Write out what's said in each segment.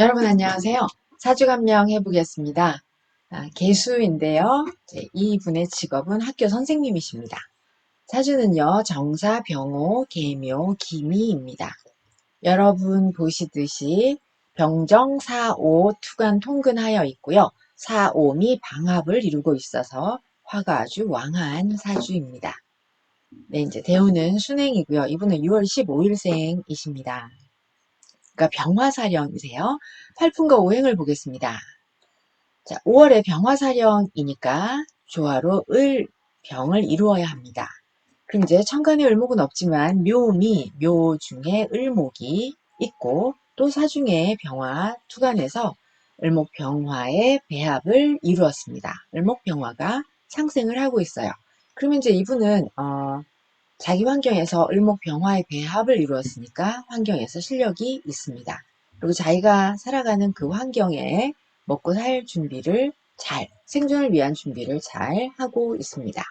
여러분 안녕하세요. 사주감명 해보겠습니다. 아, 개수인데요. 이분의 직업은 학교 선생님이십니다. 사주는요. 정사, 병호, 계묘, 기미입니다. 여러분 보시듯이 병정, 사오, 투간 통근하여 있고요. 사오미 방합을 이루고 있어서 화가 아주 왕한 사주입니다. 네, 이제 대우는 순행이고요. 이분은 6월 15일생이십니다. 그러니까 병화사령이세요. 팔풍과 오행을 보겠습니다. 자, 5월에 병화사령이니까 조화로 을, 병을 이루어야 합니다. 그럼 이제 천간에 을목은 없지만 묘미, 묘 중에 을목이 있고 또 사중에 병화 투간에서 을목 병화의 배합을 이루었습니다. 을목 병화가 상생을 하고 있어요. 그러면 이제 이분은 어, 자기 환경에서 을목병화의 배합을 이루었으니까 환경에서 실력이 있습니다. 그리고 자기가 살아가는 그 환경에 먹고 살 준비를 잘, 생존을 위한 준비를 잘 하고 있습니다.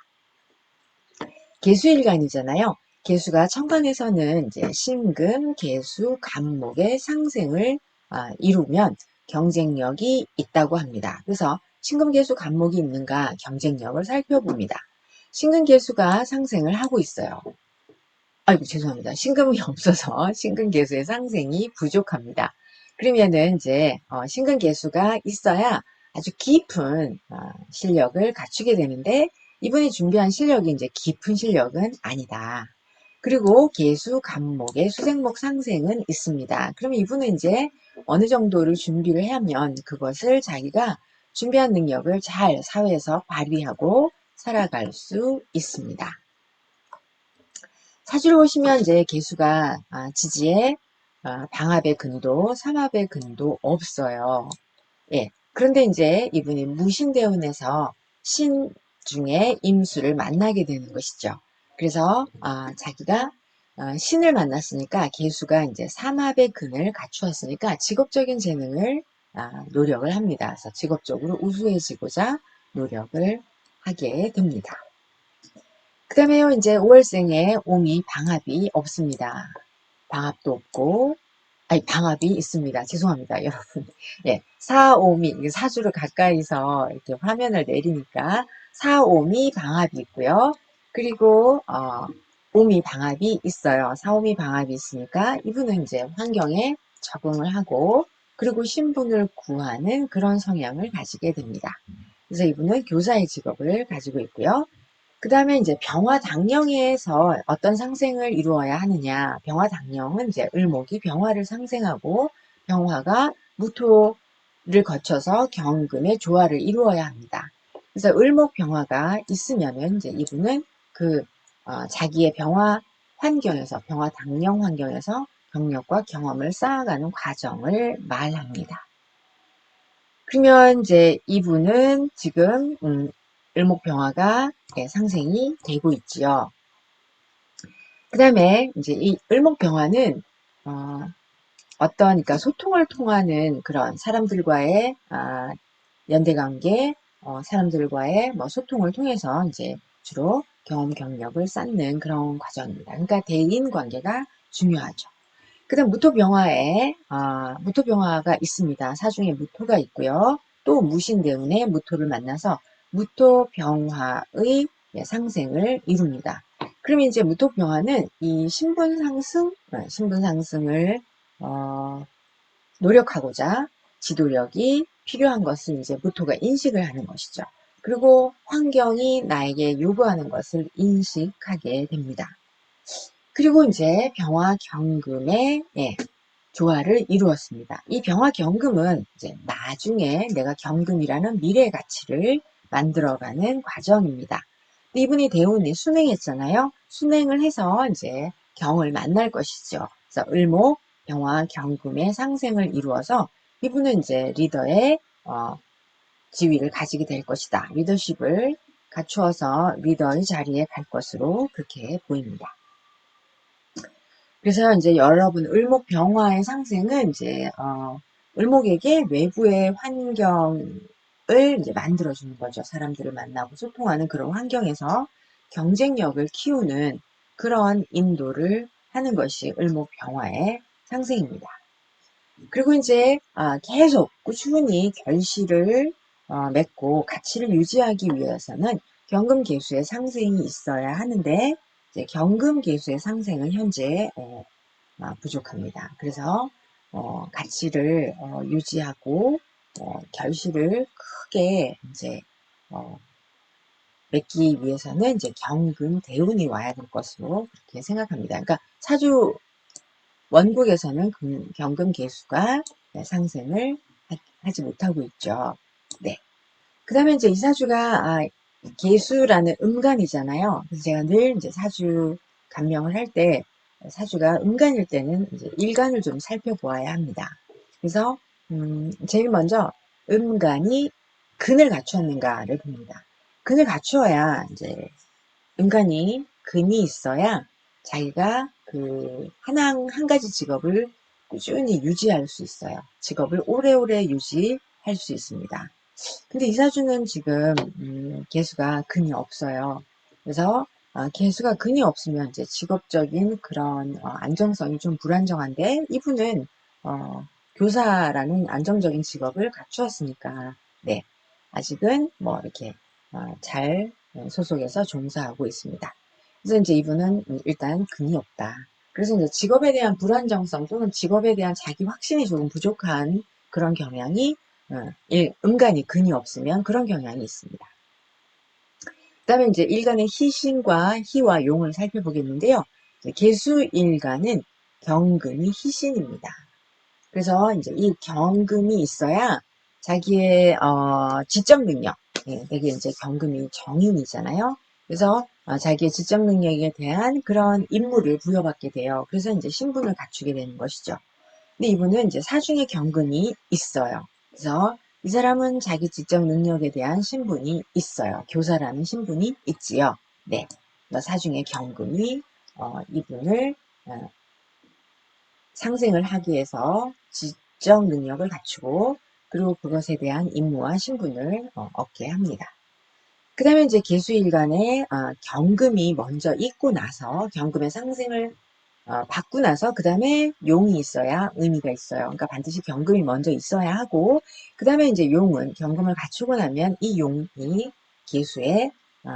개수일간이잖아요. 개수가 천간에서는 이제 신금, 개수, 간목의 상생을 아, 이루면 경쟁력이 있다고 합니다. 그래서 신금, 개수, 간목이 있는가 경쟁력을 살펴봅니다. 신근계수가 상생을 하고 있어요. 아이고 죄송합니다. 신금이 없어서 신근계수의 상생이 부족합니다. 그러면은 이제 어, 신근계수가 있어야 아주 깊은 어, 실력을 갖추게 되는데 이분이 준비한 실력이 이제 깊은 실력은 아니다. 그리고 개수, 간목의 수생목 상생은 있습니다. 그러면 이분은 이제 어느 정도를 준비를 하면 그것을 자기가 준비한 능력을 잘 사회에서 발휘하고 살아갈 수 있습니다. 사주를 보시면 이제 개수가 아, 지지에 아, 방합의 근도, 삼합의 근도 없어요. 예. 그런데 이제 이분이 무신대운에서 신 중에 임수를 만나게 되는 것이죠. 그래서 아, 자기가 신을 만났으니까 개수가 이제 삼합의 근을 갖추었으니까 직업적인 재능을 노력을 합니다. 그래서 직업적으로 우수해지고자 노력을 하게 됩니다. 그 다음에요, 이제 5월생에 옹이 방합이 없습니다. 방합도 없고, 아니, 방합이 있습니다. 죄송합니다, 여러분. 예, 사오미, 사주를 가까이서 이렇게 화면을 내리니까 사오미 방합이 있고요. 그리고, 어, 오미 방합이 있어요. 사오미 방합이 있으니까 이분은 이제 환경에 적응을 하고, 그리고 신분을 구하는 그런 성향을 가지게 됩니다. 그래서 이분은 교사의 직업을 가지고 있고요. 그 다음에 이제 병화당령에서 어떤 상생을 이루어야 하느냐. 병화당령은 이제 을목이 병화를 상생하고 병화가 무토를 거쳐서 경금의 조화를 이루어야 합니다. 그래서 을목 병화가 있으면은 이제 이분은 그 어, 자기의 병화 환경에서 병화 당령 환경에서 경력과 경험을 쌓아가는 과정을 말합니다. 그러면 이제 이분은 지금 음, 을목병화가 네, 상생이 되고 있지요. 그 다음에 이제 이 을목병화는 어, 어떤 그러니까 소통을 통하는 그런 사람들과의 아, 연대관계, 어, 사람들과의 뭐 소통을 통해서 이제 주로 경험 경력을 쌓는 그런 과정입니다. 그러니까 대인 관계가 중요하죠. 그 다음 무토병화에 아, 무토병화가 있습니다. 사중에 무토가 있고요. 또 무신대운에 무토를 만나서 무토병화의 예, 상생을 이룹니다. 그럼 이제 무토병화는 이 신분상승, 어, 신분상승을 어, 노력하고자 지도력이 필요한 것을 이제 무토가 인식을 하는 것이죠. 그리고 환경이 나에게 요구하는 것을 인식하게 됩니다. 그리고 이제 병화 경금의 예, 조화를 이루었습니다. 이 병화 경금은 이제 나중에 내가 경금이라는 미래 가치를 만들어가는 과정입니다. 이분이 대운이 순행했잖아요. 순행을 해서 이제 경을 만날 것이죠. 그래서 을목, 병화, 경금의 상생을 이루어서 이분은 이제 리더의 어, 지위를 가지게 될 것이다. 리더십을 갖추어서 리더의 자리에 갈 것으로 그렇게 보입니다. 그래서 이제 여러분 을목 병화의 상생은 이제 어, 을목에게 외부의 환경을 이제 만들어주는 거죠. 사람들을 만나고 소통하는 그런 환경에서 경쟁력을 키우는 그런 인도를 하는 것이 을목 병화의 상생입니다. 그리고 이제 아, 계속 꾸준히 결실을 어, 맺고 가치를 유지하기 위해서는 경금 계수의 상승이 있어야 하는데 이제 경금 계수의 상승은 현재 어, 아, 부족합니다. 그래서 어, 가치를 어, 유지하고 어, 결실을 크게 이제 어, 맺기 위해서는 이제 경금 대운이 와야 될 것으로 그렇게 생각합니다. 그러니까 사주 원국에서는 금- 경금 개수가 네, 상승을 하- 하지 못하고 있죠. 네. 그 다음에 이제 이 사주가 아, 개수라는 음간이잖아요. 그래서 제가 늘 이제 사주 감명을 할 때 사주가 음간일 때는 이제 일간을 좀 살펴보아야 합니다. 그래서 음, 제일 먼저 음간이 근을 갖추었는가를 봅니다. 근을 갖추어야 이제 음간이 근이 있어야 자기가 그 하나 한 가지 직업을 꾸준히 유지할 수 있어요. 직업을 오래오래 유지할 수 있습니다. 근데 이 사주는 지금 음, 개수가 근이 없어요. 그래서 어, 개수가 근이 없으면 이제 직업적인 그런 어, 안정성이 좀 불안정한데 이분은 어, 교사라는 안정적인 직업을 갖추었으니까 네 아직은 뭐 이렇게 어, 잘 소속해서 종사하고 있습니다. 그래서 이제 이분은 일단 근이 없다. 그래서 이제 직업에 대한 불안정성 또는 직업에 대한 자기 확신이 조금 부족한 그런 경향이 어, 일, 음간이 근이 없으면 그런 경향이 있습니다. 그 다음에 이제 일간의 희신과 희와 용을 살펴보겠는데요. 개수 일간은 경금이 희신입니다. 그래서 이제 이 경금이 있어야 자기의 어, 지적 능력, 예, 이게 이제 경금이 정인이잖아요. 그래서 어, 자기의 지적 능력에 대한 그런 임무를 부여받게 돼요. 그래서 이제 신분을 갖추게 되는 것이죠. 근데 이분은 이제 사중에 경금이 있어요. 그래서 이 사람은 자기 지적 능력에 대한 신분이 있어요. 교사라는 신분이 있지요. 네. 사중에 경금이 어, 이분을 어, 상생을 하기 위해서 지적 능력을 갖추고 그리고 그것에 대한 임무와 신분을 어, 얻게 합니다. 그 다음에 이제 개수일간에 어, 경금이 먼저 있고 나서 경금의 상생을 어, 받고 나서 그 다음에 용이 있어야 의미가 있어요. 그러니까 반드시 경금이 먼저 있어야 하고 그 다음에 이제 용은 경금을 갖추고 나면 이 용이 개수의 어,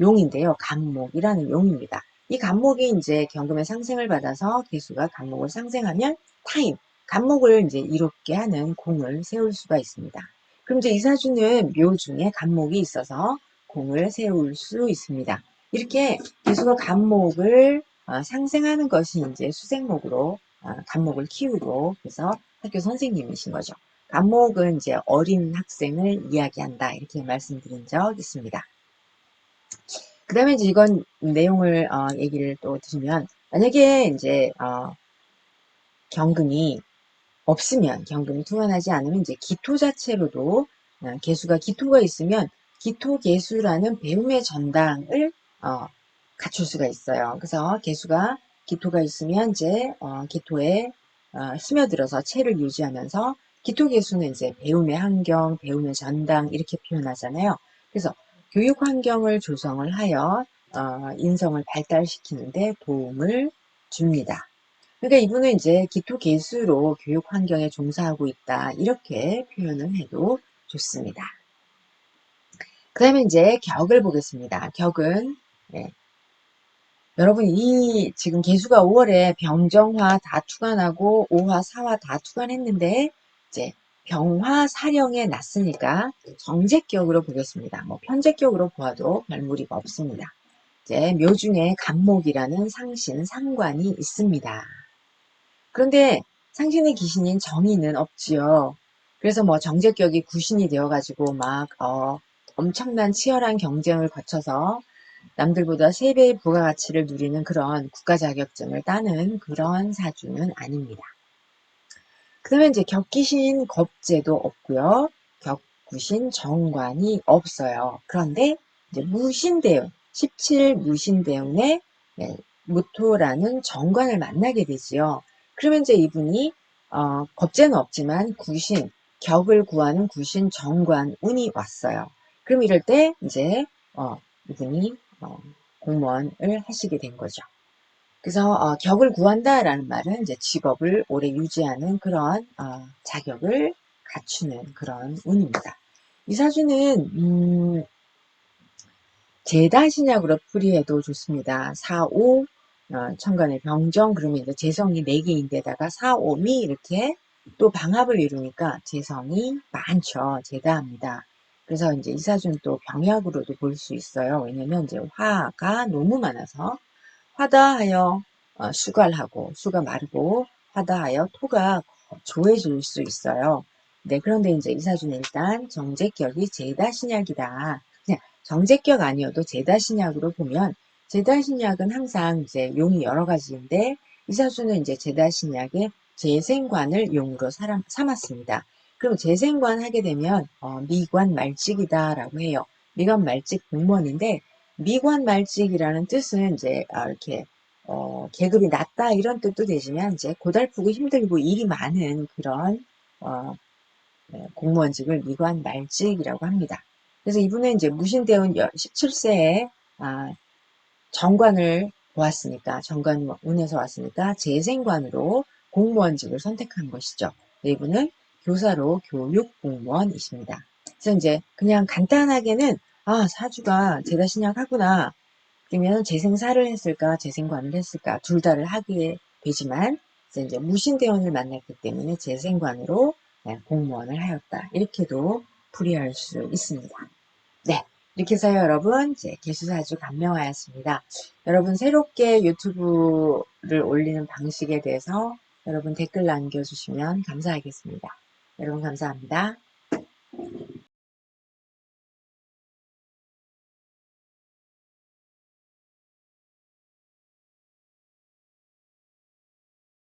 용인데요. 간목이라는 용입니다. 이 간목이 이제 경금의 상생을 받아서 개수가 간목을 상생하면 타임, 간목을 이제 이롭게 하는 공을 세울 수가 있습니다. 그럼 이제 이사주는 묘 중에 간목이 있어서 공을 세울 수 있습니다. 이렇게 개수가 간목을 어, 상생하는 것이 이제 수생목으로 어, 간목을 키우고 그래서 학교 선생님이신 거죠. 간목은 이제 어린 학생을 이야기한다 이렇게 말씀드린 적 있습니다. 그 다음에 이제 이건 내용을 어, 얘기를 또 드리면 만약에 이제 어, 경금이 없으면 경금이 투원하지 않으면 이제 기토 자체로도 어, 개수가 기토가 있으면 기토 개수라는 배움의 전당을 어, 갖출 수가 있어요. 그래서 개수가 기토가 있으면 이제 어, 기토에 어, 스며들어서 체를 유지하면서 기토 개수는 이제 배움의 환경, 배움의 전당 이렇게 표현하잖아요. 그래서 교육 환경을 조성을 하여 어, 인성을 발달시키는데 도움을 줍니다. 그러니까 이분은 이제 기토 개수로 교육 환경에 종사하고 있다 이렇게 표현을 해도 좋습니다. 그 다음에 이제 격을 보겠습니다. 격은 네, 여러분 이 지금 개수가 5월에 병정화 다 투관하고 5화 4화 다 투관했는데 이제 병화 사령에 났으니까 정제격으로 보겠습니다. 뭐 편제격으로 보아도 별 무리가 없습니다. 이제 묘중에 간목이라는 상신 상관이 있습니다. 그런데 상신의 귀신인 정의는 없지요. 그래서 뭐 정제격이 구신이 되어가지고 막 어, 엄청난 치열한 경쟁을 거쳐서 남들보다 3배의 부가가치를 누리는 그런 국가 자격증을 따는 그런 사주는 아닙니다. 그 다음에 이제 격기신 겁제도 없고요. 격구신 정관이 없어요. 그런데 이제 무신대운, 17 무신대운에 네, 무토라는 정관을 만나게 되지요. 그러면 이제 이분이 어, 겁제는 없지만 구신, 격을 구하는 구신 정관 운이 왔어요. 그럼 이럴 때 이제 어, 이분이 어, 공무원을 하시게 된 거죠. 그래서 어, 격을 구한다라는 말은 이제 직업을 오래 유지하는 그런 어, 자격을 갖추는 그런 운입니다. 이 사주는 음, 제다 신약으로 풀이해도 좋습니다. 4, 5 어, 천간의 병정 그러면 이제 재성이 4개인데다가 4, 5미 이렇게 또 방합을 이루니까 재성이 많죠. 제다합니다. 그래서 이제 이 사주는 또 병약으로도 볼 수 있어요. 왜냐면 이제 화가 너무 많아서 화다하여 어, 수갈하고 수가 마르고 화다하여 토가 조해질 수 있어요. 네, 그런데 이제 이 사주는 일단 정제격이 제다신약이다. 그냥 정제격 아니어도 제다신약으로 보면 제다신약은 항상 이제 용이 여러 가지인데 이 사주는 이제 제다신약의 재생관을 용으로 삼았습니다. 그럼 재생관 하게 되면 어, 미관 말직이다라고 해요. 미관 말직 공무원인데 미관 말직이라는 뜻은 이제 아, 이렇게 어, 계급이 낮다 이런 뜻도 되지만 이제 고달프고 힘들고 일이 많은 그런 어, 네, 공무원직을 미관 말직이라고 합니다. 그래서 이분은 이제 무신대원 17세에 아, 정관을 보았으니까 정관 운에서 왔으니까 재생관으로 공무원직을 선택한 것이죠. 네, 이분은 교사로 교육 공무원이십니다. 그래서 이제 그냥 간단하게는 아 사주가 제다신약 하구나 그러면 재생사를 했을까 재생관을 했을까 둘 다를 하게 되지만 이제 무신대원을 만났기 때문에 재생관으로 네, 공무원을 하였다 이렇게도 풀이할 수 있습니다. 네 이렇게 해서 여러분 제 개수사주 감명하였습니다. 여러분 새롭게 유튜브를 올리는 방식에 대해서 여러분 댓글 남겨주시면 감사하겠습니다. 여러분 감사합니다.